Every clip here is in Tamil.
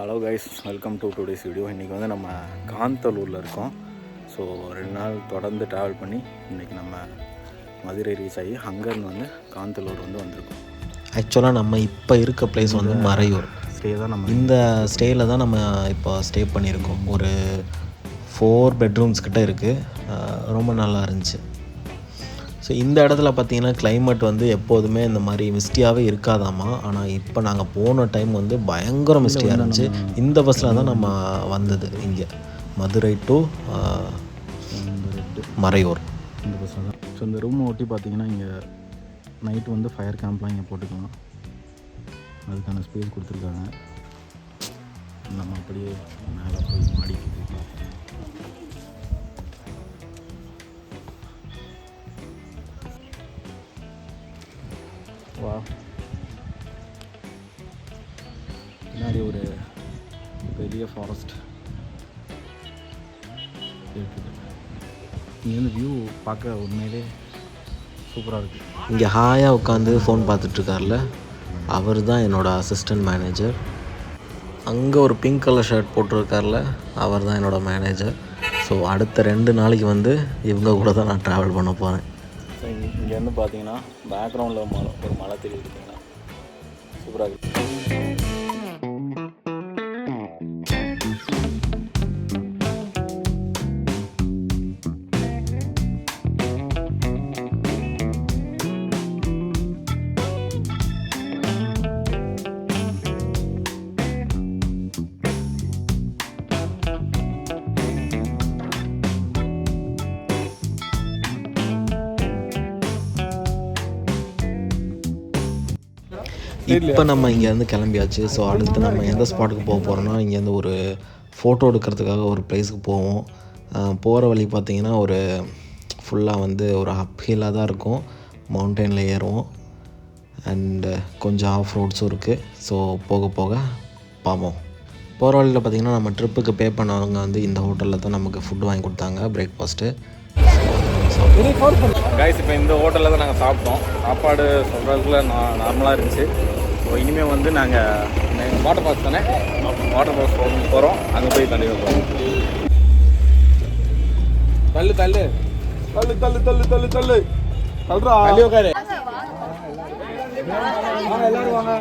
Hello guys welcome to today's video இன்றைக்கி வந்து நம்ம காந்தலூரில் இருக்கோம். ஸோ ரெண்டு நாள் தொடர்ந்து ட்ராவல் பண்ணி இன்றைக்கி நம்ம மதுரை ரீச் ஆகி அங்கேருந்து வந்து காந்தலூர் வந்து வந்திருக்கோம். ஆக்சுவலாக நம்ம இப்போ இருக்க பிளேஸ் வந்து மறையூர். ஸ்டே தான் நம்ம இந்த ஸ்டேயில் தான் நம்ம இப்போ ஸ்டே பண்ணியிருக்கோம். ஒரு ஃபோர் பெட்ரூம்ஸ் கிட்ட இருக்குது ரொம்ப நல்லா இருந்துச்சு. ஸோ இந்த இடத்துல பார்த்தீங்கன்னா climate வந்து எப்போதுமே இந்த மாதிரி மிஸ்டியாகவே இருக்காதாமா ஆனால் இப்போ நாங்கள் போன டைம் வந்து பயங்கர மிஸ்டியாக இருந்துச்சு. இந்த பஸ்ஸில் தான் நம்ம வந்தது இங்கே. மதுரை டு மறையூர். இந்த பஸ்ஸில் தான். ஸோ இந்த ரூமை ஒட்டி பார்த்தீங்கன்னா இங்கே நைட்டு வந்து ஃபயர் கேம்ப்லாம் இங்கே போட்டுக்கலாம். அதுக்கான ஸ்பேஸ் கொடுத்துருக்காங்க. நம்ம அப்படியே மேலே போய் மாடிக்கு வா பின்னாடி ஒரு பெரிய ஃபாரஸ்ட் இருக்குது. இங்கேருந்து வியூ பார்க்க உண்மையிலே சூப்பராக இருக்குது இங்கே ஹாயாக உட்காந்து ஃபோன் பார்த்துட்ருக்கார்ல. அவர் தான் என்னோடய அசிஸ்டன்ட் மேனேஜர் அங்கே ஒரு பிங்க் கலர் ஷர்ட் போட்டிருக்கார்ல அவர் தான் என்னோடய மேனேஜர் ஸோ அடுத்த ரெண்டு நாளைக்கு வந்து இவங்க கூட தான் நான் ட்ராவல் பண்ண போகிறேன் இங்கேருந்து பார்த்தீங்கன்னா பேக்ரவுண்டில் மலை ஒரு மலை தெரியுது பார்த்தீங்கன்னா. சூப்பராக இருக்குது இப்போ நம்ம இங்கேருந்து கிளம்பியாச்சு. ஸோ அடுத்து நம்ம எந்த ஸ்பாட்டுக்கு போக போகிறோம்னா இங்கேருந்து ஒரு ஃபோட்டோ எடுக்கிறதுக்காக ஒரு பிளேஸுக்கு போவோம். போகிற வழி பார்த்திங்கன்னா ஒரு ஃபுல்லாக வந்து ஒரு அப் ஹில்லாக தான் இருக்கும். மவுண்டனில் ஏறுவோம். அண்டு கொஞ்சம் ஆஃப் ரோட்ஸும் இருக்குது ஸோ போக போக பார்ப்போம் போகிற வழியில் பார்த்திங்கன்னா நம்ம ட்ரிப்புக்கு பே பண்ணவங்க வந்து இந்த ஹோட்டலில் தான் நமக்கு ஃபுட் வாங்கி கொடுத்தாங்க பிரேக்ஃபாஸ்ட்டு கைஸ் இப்போ இந்த ஹோட்டலில் தான் நாங்கள் சாப்பிட்டோம். சாப்பாடு சொல்கிறதுக்குள்ள நான் நார்மலாக இருந்துச்சு. ஸோ இனிமேல் வந்து நாங்கள் வாட்டர் ஃபால்ஸ் தானே? வாட்டர் ஃபால்ஸ் போகிறோம் அங்கே போய் தண்ணி வைப்போம். தள்ளு தள்ளு. தள்ளு தள்ளு தள்ளு தள்ளு தள்ளு. தள்ளுறா தள்ளி உட்காரு. வாங்க எல்லாரும் வாங்க.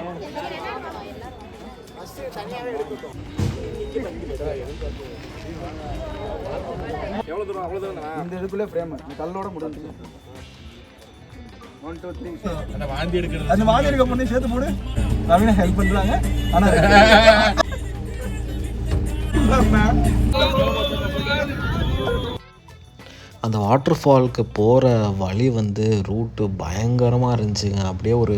எவ்வளோ தூரம் அவ்வளோ தூரம் இந்த இதுக்குள்ளே ஃப்ரேம் இந்த கல்லோட முடிஞ்சு அந்த வாந்தி எடுக்கிறது. அந்த மாதிரி இருக்க பொண்ணு சேர்த்து போடு. நவீன ஹெல்ப் பண்றாங்க. ஆனா அந்த வாட்டர் ஃபால்க்கு போகிற வழி வந்து ரூட்டு பயங்கரமாக இருந்துச்சுங்க. அப்படியே ஒரு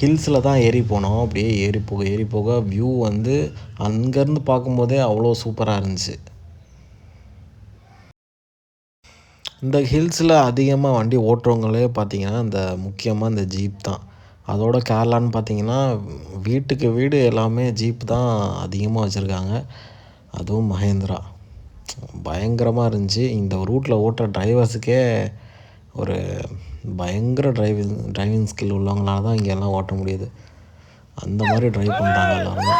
ஹில்ஸில் தான் ஏறி போனோம். அப்படியே ஏறி போக ஏறி போக வியூ வந்து அங்கேருந்து பார்க்கும்போதே அவ்வளோ சூப்பராக இருந்துச்சு. இந்த ஹில்ஸில் அதிகமாக வண்டி ஓட்டுறவங்களே பார்த்தீங்கன்னா இந்த முக்கியமாக இந்த ஜீப் தான். அதோட கேரளான்னு பார்த்தீங்கன்னா வீட்டுக்கு வீடு எல்லாமே ஜீப் தான் அதிகமாக வச்சுருக்காங்க. அதுவும் மஹேந்திரா. பயங்கரமாக இருந்துச்சு. இந்த ரூட்டில் ஓட்டுற டிரைவர்ஸுக்கே ஒரு பயங்கர டிரைவிங் டிரைவிங் ஸ்கில் உள்ளவங்களால தான் இங்கெல்லாம் ஓட்ட முடியுது. அந்த மாதிரி ட்ரைவ் பண்ணுறாங்க எல்லாருமே.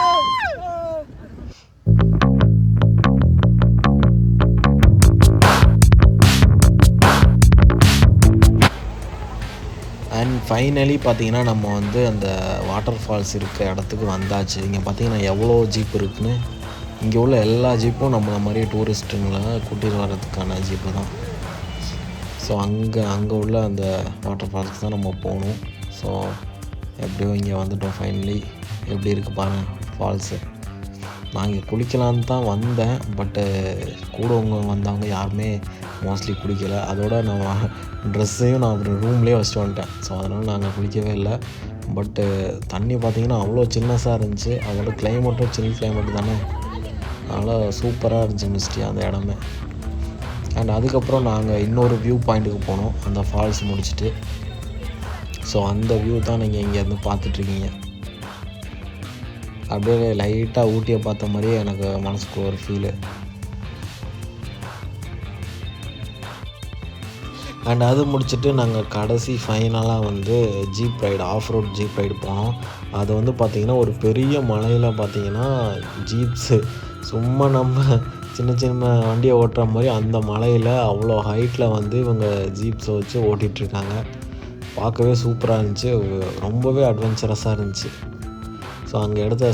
அண்ட் ஃபைனலி பார்த்தீங்கன்னா நம்ம வந்து அந்த வாட்டர் ஃபால்ஸ் இருக்க இடத்துக்கு வந்தாச்சு. இங்கே பார்த்தீங்கன்னா எவ்வளோ ஜீப் இருக்குன்னு? இங்கே உள்ள எல்லா ஜீப்பும் நம்மள மாதிரி டூரிஸ்ட்டுங்களை கூட்டிகிட்டு வர்றதுக்கான ஜீப்பு தான். ஸோ அங்கே அங்கே உள்ள அந்த வாட்டர் ஃபால்ஸ்க்கு தான் நம்ம போகணும். ஸோ எப்படியோ இங்கே வந்துட்டோம் ஃபைனலி எப்படி இருக்குது பாருங்கள் ஃபால்ஸு நான் இங்கே குளிக்கலான்னு தான் வந்தேன். பட்டு கூடவங்க வந்தவங்க யாருமே மோஸ்ட்லி குளிக்கலை. அதோட நான் ட்ரெஸ்ஸையும் நான் அப்புறம் ரூம்லேயே வச்சுட்டு வந்துட்டேன். ஸோ அதனால் நாங்கள் குளிக்கவே இல்லை. பட்டு தண்ணி பார்த்தீங்கன்னா அவ்வளோ சின்னஸாக இருந்துச்சு. அதோட கிளைமேட்டும் சில் கிளைமேட் தானே. அதனால் சூப்பராக இருந்துச்சு மிஸ்டி அந்த இடமே. அண்ட் அதுக்கப்புறம் நாங்கள் இன்னொரு வியூ பாயிண்ட்டுக்கு போனோம். அந்த ஃபால்ஸ் முடிச்சுட்டு. ஸோ அந்த வியூ தான் நீங்கள் இங்கேருந்து பார்த்துட்ருக்கீங்க அப்படியே லைட்டாக ஊட்டியை பார்த்த மாதிரியே எனக்கு மனசுக்கு ஒரு ஃபீலு அண்ட் அது முடிச்சுட்டு நாங்கள் கடைசி ஃபைனலாக வந்து jeep ride off road jeep ride போனோம். அது வந்து பார்த்திங்கன்னா ஒரு பெரிய மலையில் பார்த்திங்கன்னா ஜீப்ஸு சும்மா நம்ம சின்ன சின்ன வண்டியை ஓட்டுற மாதிரி அந்த மலையில் அவ்வளோ ஹைட்டில் வந்து இவங்க ஜீப்ஸை வச்சு ஓட்டிகிட்ருக்காங்க பார்க்கவே சூப்பராக இருந்துச்சு. ரொம்பவே அட்வென்ச்சரஸாக இருந்துச்சு. ஸோ அங்கே எடுத்த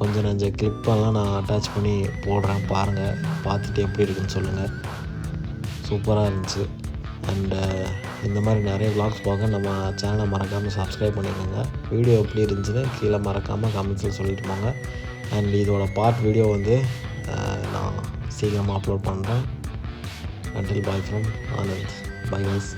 கொஞ்சம் நஞ்ச கிளிப்பெல்லாம் நான் அட்டாச் பண்ணி போடுறேன் பாருங்கள் பார்த்துட்டு எப்படி இருக்குன்னு சொல்லுங்கள் சூப்பராக இருந்துச்சு. அண்டு uh, இந்த மாதிரி நிறைய விளாக்ஸ் பார்க்க நம்ம சேனலை மறக்காமல் சப்ஸ்கிரைப் பண்ணிக்கோங்க. வீடியோ எப்படி இருந்துச்சுன்னு கீழே மறக்காமல் கமெண்ட்ஸில் சொல்லிட்டு போங்க. அண்ட் இதோட பார்ட் வீடியோ வந்து uh, நான் சீக்கிரமாக அப்லோட் பண்ணுறேன் until bye from Anand bye guys.